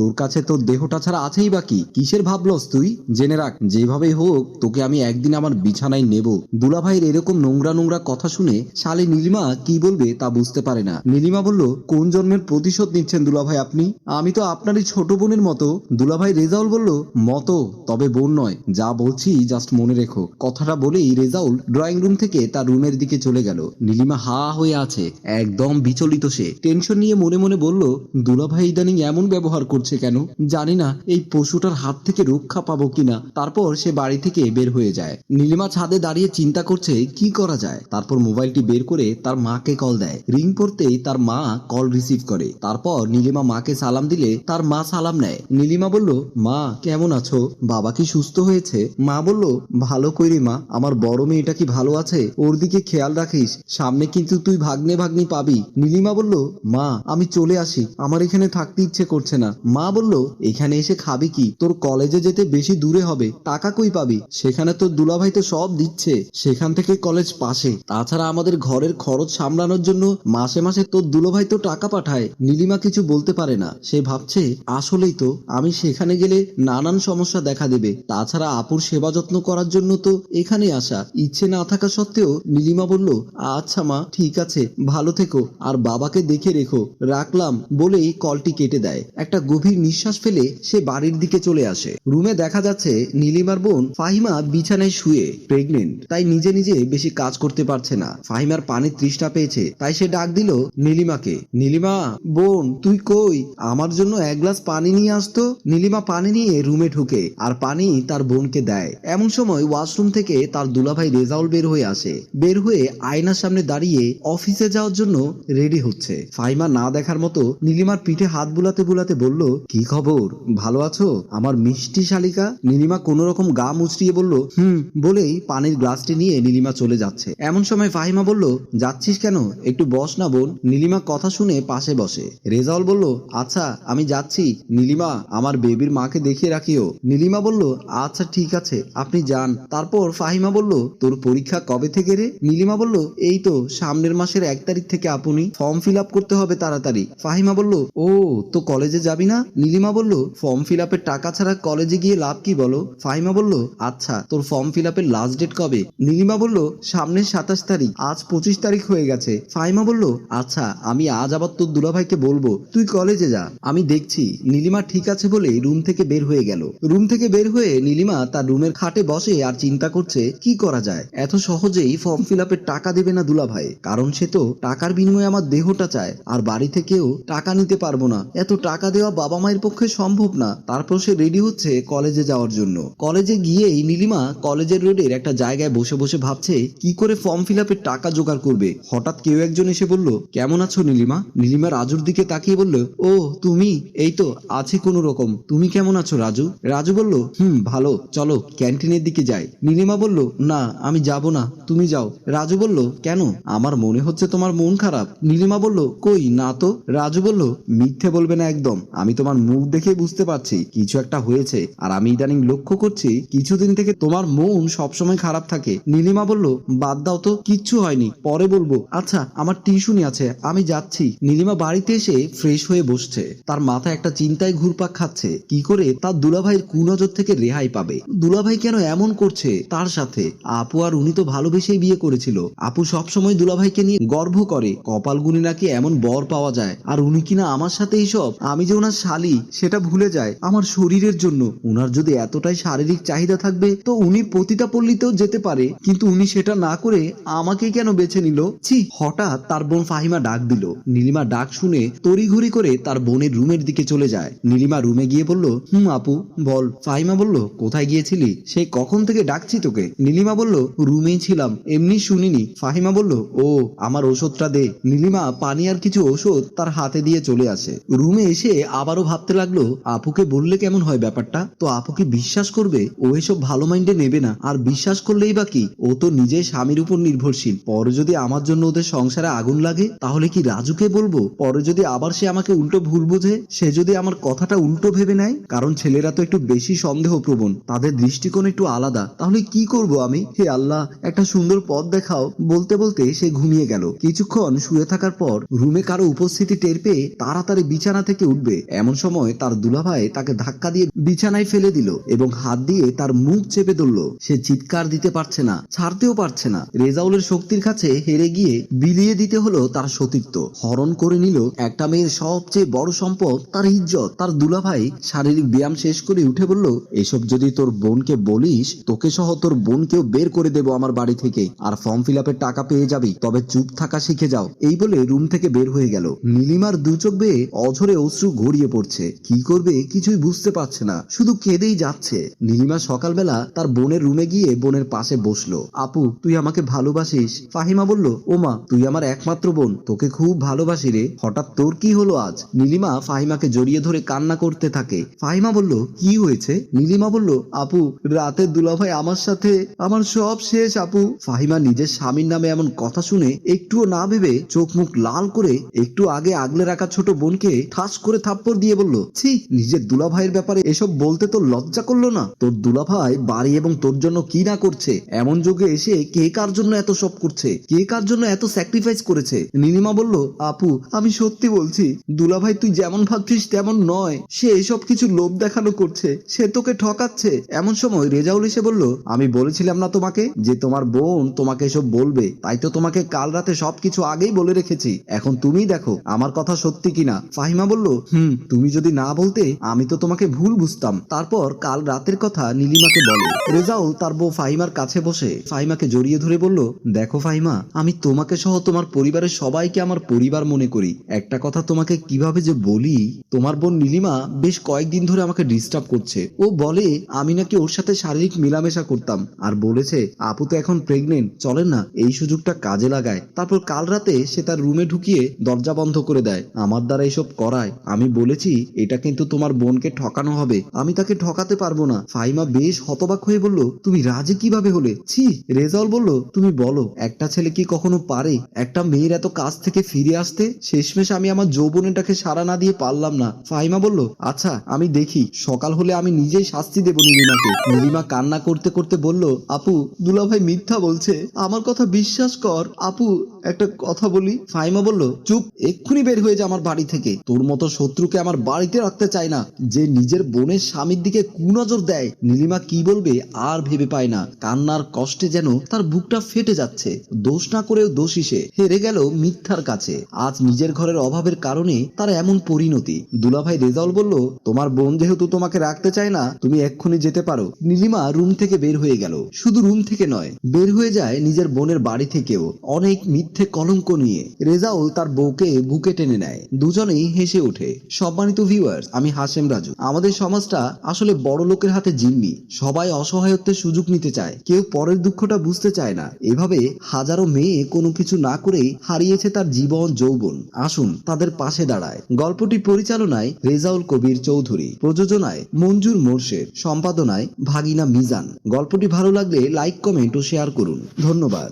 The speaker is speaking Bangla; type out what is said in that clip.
তোর কাছে তোর দেহটা ছাড়া আছেই বাকি কিসের ভাবলস তুই? জেনে রাখ, যেভাবেই হোক, তোকে আমি একদিন আমার বিছানায় নেব। দুলাভাইয়ের এরকম নোংরা নোংরা কথা শুনে শালে নীলিমা কি বলবে তা বুঝতে পারে না। নীলিমা বলল, কোন জন্মের প্রতিশোধ নিচ্ছেন দুলাভাই আপনি? আমি তো আপনারই ছোট বোনের মতো। দুলাভাই রেজাউল বলল, মতো, তবে বোন নয়। যা বলছি জাস্ট মনে রেখো। কথাটা বলেই রেজাউল ড্রয়িং রুম থেকে তার রুমের দিকে চলে গেল। নীলিমা হা হয়ে আছে, একদম বিচলিত সে। টেনশন নিয়ে মনে মনে বলল, দুলাভাই ইদানিং এমন ব্যবহার করছে কেন? জানি না এই পশুটার হাত থেকে রক্ষা পাবো কিনা। তারপর সে বাড়ি থেকে বের হয়ে যায়। নীলিমা ছাদে দাঁড়িয়ে চিন্তা করছে, কি করা যায়? তারপর মোবাইলটি বের করে তার মাকে কল দেয়। রিং পড়তেই তার মা কল রিসিভ করে। তারপর নীলিমা মাকে সালাম দিলে তার মা সালাম নেয়। নীলিমা বলল, মা, কেমন আছো? বাবা কি সুস্থ হয়েছে? মা বলল, ভালো কইরে মা, আমার বড় মেয়েটা কি ভালো আছে? ওর দিকে খেয়াল রাখিস, সামনে কিন্তু তুই ভাগ্নে ভাগ্নি পাবি। নীলিমা বলল, মা, আমি চলে আসি। আমার এখানে থাকতে ইচ্ছে করছে না। মা বলল, এখানে এসে খাবি কি? তোর কলেজে যেতে বেশি দূরে হবে। টাকা কই পাবি? সেখানে তোর দুলাভাই তো সব দিচ্ছে। সেখান থেকে কলেজ পাশে। তাছাড়া আমাদের ঘরের খরচ সামলানোর জন্য মাসে মাসে তোর দুলাভাই তো টাকা পাঠায়। নীলিমা কিছু বলতে পারে না। সে ভাবছে, আসলেই তো, আমি সেখানে গেলে নানান সমস্যা দেখা দেবে। তাছাড়া আপুর সেবা যত্ন করার জন্য তো এখানে আসা। ইচ্ছে না থাকা সত্ত্বেও নীলিমা বলল আচ্ছা মা, ঠিক আছে। ভালো থেকো। আর বাবাকে দেখে রেখো। রাখলাম। বলেই কলটি কেটে দেয়। একটা গভীর নিঃশ্বাস ফেলে সে বাড়ির দিকে চলে আসে। রুমে দেখা যাচ্ছে নীলিমার বোন ফাহিমা বিছানায় শুয়ে প্রেগনেন্ট তাই নিজে নিজে বেশি কাজ করতে পারছে না। ফাহিমার পানির তৃষ্ণা পেয়েছে। তাই সে ডাক দিল নীলিমাকে। নীলিমা, বোন, তুই কই? আমার জন্য এক গ্লাস পানি নিয়ে আসতো নীলিমা পানি নিয়ে রুমে ঢুকে আর পানি তার বোনকে দেয়। এমন সময় ওয়াশরুম থেকে তার দুলাভাই রেজাউল বের হয়ে আসে। বের হয়ে আয়নার সামনে দাঁড়িয়ে অফিসে যাওয়ার জন্য রেডি হচ্ছে। ফাইমা না দেখার মতো নীলিমার পিঠে হাত বুলাতে বুলাতে বলল কি খবর? ভালো আছো? আমার মিষ্টি শালিকা? নীলিমা কোনো রকম গা মুচড়িয়ে বলল, হুম, বলেই পানির গ্লাসটি নিয়ে নীলিমা চলে যাচ্ছে। এমন সময় ফাহিমা বলল, যাচ্ছিস কেন? একটু বস না বোন। নীলিমা কথা শুনে পাশে বসে। রেজাউল বলল আচ্ছা আমি যাচ্ছি। নীলিমা, আমার বেবির মাকে দেখিয়ে রাখিও। নীলিমা বলল আচ্ছা ঠিক আছে, আপনি যান। তারপর ফাহিমা বলল, তোর পরীক্ষা কবে থেকে রে? নীলিমা বলল, এই তো, সামনের মাসের এক তারিখ থেকে আপনি ফর্ম ফিল আপ করতে হবে তাড়াতাড়ি। ফাহিমা বলল, ও, তো কলেজে যাবি না? নীলিমা বলল, ফর্ম ফিল আপের টাকা ছাড়া কলেজে গিয়ে লাভ কি বলো? ফাহিমা বলল আচ্ছা তোর ফর্ম ফিল আপের লাস্ট ডেট কবে? নীলিমা বলল, সামনের সাতাশ তারিখ, আজ পঁচিশ তারিখ হয়ে গেছে। ফাহিমা বলল আচ্ছা আমি আজ আবার তোর দুলাভাইকে বলব, তুই কলেজে যা। আমি দেখছি। নীলিমা, ঠিক আছে বলে রুম থেকে বের হয়ে গেল। রুম থেকে বের হয়ে নীলিমা তার রুমের খাটে বসে আর চিন্তা করছে, কি করা যায়? এত সহজেই ফর্ম ফিল আপের টাকা দেবে না দুলাভাই, কারণ সে তো টাকার বিনিময়ে আমার দেহটা চায়, আর বাড়ি থেকেও টাকা নিতে পারব না। এত টাকা দেওয়া বাবা মায়ের পক্ষে সম্ভব না। তারপর সে রেডি হচ্ছে কলেজে যাওয়ার জন্য। কলেজে গিয়েই নীলিমা কলেজের রোডের একটা জায়গায় বসে বসে ভাবছে, কি করে ফর্ম ফিল আপের টাকা জোগাড় করবে? হঠাৎ কেউ একজন এসে বলল, কেমন আছো নীলিমা? নীলিমা রাজুর দিকে তাকিয়ে বলল, ও, তুমি? এই তো, আছে কোনো রকম। তুমি কেমন আছো রাজু? রাজু বলল, হুম, ভালো। চলো ক্যান্টিনের দিকে যাই। নীলিমা বলল, না, আমি যাব না। তুমি যাও। রাজু বলল, কেন? আমার মনে হচ্ছে তোমার মন খারাপ। নীলিমা বলল, কই, না তো? রাজু বলল, মিথ্যে বলবে না একদম। আমি তোমার মুখ দেখে বুঝতে পারছি কিছু একটা হয়েছে। আর আমি ইদানিং লক্ষ্য করছি, কিছুদিন থেকে তোমার মন সবসময় খারাপ থাকে। নীলিমা বলল, বাদ দাও তো, কিচ্ছু হয়নি। পরে বলব আচ্ছা আমার টিউশনি আছে, আমি যাচ্ছি। নীলিমা বাড়িতে এসে ফ্রেশ হয়ে বসছে। তার মাথায় একটা চিন্তায় ঘুরপাক খাচ্ছে। কি করে তার দুলাভাইয়ের কুনজর থেকে রেহাই পাবে? দুলাভাই কেন এমন করছে তার সাথে? আপু আর উনি তো ভালোবেসেই বিয়ে করেছিল। আপু সবসময় দুলাভাইকে নিয়ে গর্ব করে। কপাল গুনি নাকি এমন বর পাওয়া যায়। আর উনি কিনা আমার সাথে এইসব আমি যে ওনার শালি সেটা ভুলে যায় আমার শরীরের জন্য। উনার যদি এতটাই শারীরিক চাহিদা থাকবে, তো উনি পতিতা পল্লীতেও যেতে পারে। কিন্তু উনি সেটা না করে আমাকে কেন বেছে নিল? ছি, হঠাৎ তার বোন ফাহিমা ডাক দিল। নীলিমা ডাক শুনে তড়িঘড়ি করে তার বোনের রুমের দিকে চলে যায়। নীলিমা রুমে গিয়ে বলল, হুম, আপু, বল। ফাহিমা বলল, কোথায় গিয়েছিলি? সে কখন থেকে ডাকছি তোকে? নীলিমা বলল, রুমেই ছিলাম, এমনি শুনিনি। ফাহিমা বলল, ও, আমার ওষুধটা দে। নীলিমা পানি আর কিছু ওষুধ তার হাতে দিয়ে চলে আসে। রুমে এসে আবারও ভাবতে লাগল, আপুকে বললে কেমন হয় ব্যাপারটা? তো আপু কি বিশ্বাস করবে? ও এসব ভালো মাইন্ডে নেবে না। আর বিশ্বাস করলেই বা কি? ও তো নিজে স্বামীর উপর নির্ভরশীল। পরে যদি আমার জন্য ওদের সংসারে আগুন লাগে, তাহলে কি রাজুকে বলব? পরে যদি আবার সে আমাকে উল্টো ভুল বোঝে, সে যদি আমার কথাটা উল্টো ভেবে নেয়? কারণ ছেলেরা তো একটু বেশি সন্দেহ প্রবণ তাদের দৃষ্টিকোণ একটু আলাদা। তাহলে কি করব আমি? হে আল্লাহ, একটা সুন্দর পথ দেখাও। বলতে বলতে সে ঘুমিয়ে গেল। কিছুক্ষণ শুয়ে থাকার পর রুমে কারও উপস্থিতি টের পেয়ে তাড়াতাড়ি বিছানা থেকে উঠবে। এমন এমন সময় তার দুলাভাই তাকে ধাক্কা দিয়ে বিছানায় ফেলে দিল এবং হাত দিয়ে তার মুখ চেপে ধরল। সে চিৎকার দিতে পারছে না, ছাড়তেও পারছে না। রেজাউলের শক্তির কাছে হেরে গিয়ে বিলিয়ে দিতে হলো তার সতীত্ব হরণ করে নিল একটা মেয়ের সবচেয়ে বড় সম্পদ, তার ইজ্জত। তার দুলাভাই শারীরিক ব্যায়াম শেষ করে উঠে বলল, এসব যদি তোর বোনকে বলিস, তোকে সহ তোর বোনকেও বের করে দেবো আমার বাড়ি থেকে। আর ফর্ম ফিল টাকা পেয়ে যাবি, তবে চুপ থাকা শিখে যাও। এই বলে রুম থেকে বের হয়ে গেল। নীলিমার দু চোখ বেয়ে অঝরে অশ্রু গড়িয়ে পড়ছে। কি করবে? কিছুই বুঝতে পারছে না। শুধু কেঁদেই যাচ্ছে। নীলিমা সকালবেলা তার বোনের রুমে গিয়ে বোনের পাশে বসল। আপু, তুই আমাকে ভালোবাসিস। ফাহিমা বলল, ওমা, তুই আমার একমাত্র বোন। তোকে খুব ভালোবাসি রে। হঠাৎ তোর কি হলো আজ? নীলিমা ফাহিমাকে জড়িয়ে ধরে কান্না করতে থাকে। ফাহিমা বলল, কি হয়েছে? নীলিমা বলল, আপু রাতে দুলাভাই আমার সাথে, আমার সব শেষ, আপু। ফাহিমা নিজের স্বামীর নামে এমন কথা শুনে একটুও না ভেবে চোখ মুখ লাল করে একটু আগে আগলে রাখা ছোট বোনকে ঠাস করে থাপ্পড় দিয়ে বলল, ছি, নিজের দুলাভাইয়ের ব্যাপারে এসব বলতে তো লজ্জা করল না। তোর দুলাভাই বাড়ি এবং তোর জন্য কি না করছে? এমন যুগে এসে কে কার জন্য এত সব করছে? কে কার জন্য এত স্যাক্রিফাইস করেছে? নীলিমা বলল, আপু, আমি সত্যি বলছি, দুলাভাই তুই যেমন ভাবছিস তেমন নয়। সে এসব কিছু লোভ দেখানো করছে, সে তোকে ঠকাচ্ছে। এমন সময় রেজাউল এসে বলল, আমি বলেছিলাম না তোমাকে যে তোমার বোন তোমাকে এসব বলবে। তাই তো তোমাকে কাল রাতে সবকিছু আগেই বলে রেখেছি। এখন তুমি দেখো, আমার কথা সত্যি কিনা? ফাহিমা বলল, হুম তুমি যদি না বলতে, আমি তো তোমাকে ভুল বুঝতাম। তারপর কাল রাতের কথা নীলিমাকে বলে। রেজাউল তার বউ ফাহিমার কাছে বসে ফাহিমাকে জড়িয়ে ধরে বলল, দেখো ফাহিমা, আমি তোমাকে সহ তোমার পরিবারের সবাইকে আমার পরিবার মনে করি। একটা কথা তোমাকে কীভাবে যে বলি, তোমার বোন নীলিমা বেশ কয়েকদিন ধরে আমাকে ডিস্টার্ব করছে। ও বলে, আমি নাকি ওর সাথে শারীরিক মেলামেশা করতাম। আর বলেছে, আপু তো এখন প্রেগনেন্ট চলেন না, এই সুযোগটা কাজে লাগায়। তারপর কাল রাতে সে তার রুমে ঢুকিয়ে দরজা বন্ধ করে দেয়। আমার দ্বারা এইসব করায়? আমি বলেছি এটা কিন্তু তোমার বোনকে ঠকানো হবে। আমি তাকে ঠকাতে পারব না। ফাইমা বেশ হতবাক হয়ে বলল, তুমি রাজি কীভাবে হলে? ছি, রেজাউল বলল, তুমি বলো, একটা ছেলে কি কখনো পারে? একটা মেয়ের এত কাছ থেকে ফিরে আসতে শেষমেশ আমি আমার যৌবনেটাকে সারা না দিয়ে পারলাম না। ফাহিমা বলল আচ্ছা আমি দেখি। সকাল হলে আমি নিজেই শাস্তি দেব নীলিমাকে। নীলিমা কান্না করতে করতে বলল, আপু দুলাভাই মিথ্যা বলছে। আমার কথা বিশ্বাস কর। আপু, একটা কথা বলি। ফাইমা বলল, চুপ, এক্ষুনি বের হয়ে যা আমার বাড়ি থেকে। তোর মতো শত্রুকে আমার বাড়িতে রাখতে চায় না। যে নিজের বোনের স্বামীর দিকে কুনজর দেয়, নীলিমা কি বলবে আর ভেবে পায় না। কান্নার কষ্টে যেন তার বুকটা ফেটে যাচ্ছে। দোষ না করেও দোষী সে। হেরে গেল মিথ্যার কাছে। আজ নিজের ঘরের অভাবের কারণে তার এমন পরিণতি। দুলাভাই রেজাউল বলল, তোমার বোন যেহেতু তোমাকে রাখতে চায় না, তুমি এক্ষুনি যেতে পারো। নীলিমা রুম থেকে বের হয়ে গেল। শুধু রুম থেকে নয়, বের হয়ে যায় নিজের বোনের বাড়ি থেকেও। অনেক মিথ্যে কলঙ্ক নিয়ে। রেজাউল তার বউকে বুকে টেনে নেয়। দুজনেই হেসে ওঠে। সম্মানিত ভিউয়ার্স আমি হাসেম রাজু। আমাদের সমাজটা আসলে বড় লোকের হাতে জিম্মি। সবাই অসহায়ত্বের সুযোগ নিতে চায়। কেউ পরের দুঃখটা বুঝতে চায় না। এভাবে হাজারো মেয়ে কোনো কিছু না করেই হারিয়েছে তার জীবন, যৌবন। আসুন তাদের পাশে দাঁড়ায়। গল্পটি পরিচালনায় রেজাউল কবির চৌধুরী। প্রযোজনায় মঞ্জুর মোর্শেদ। সম্পাদনায় ভাগিনা মিজান। গল্পটি ভালো লাগলে লাইক কমেন্ট ও শেয়ার করুন। ধন্যবাদ।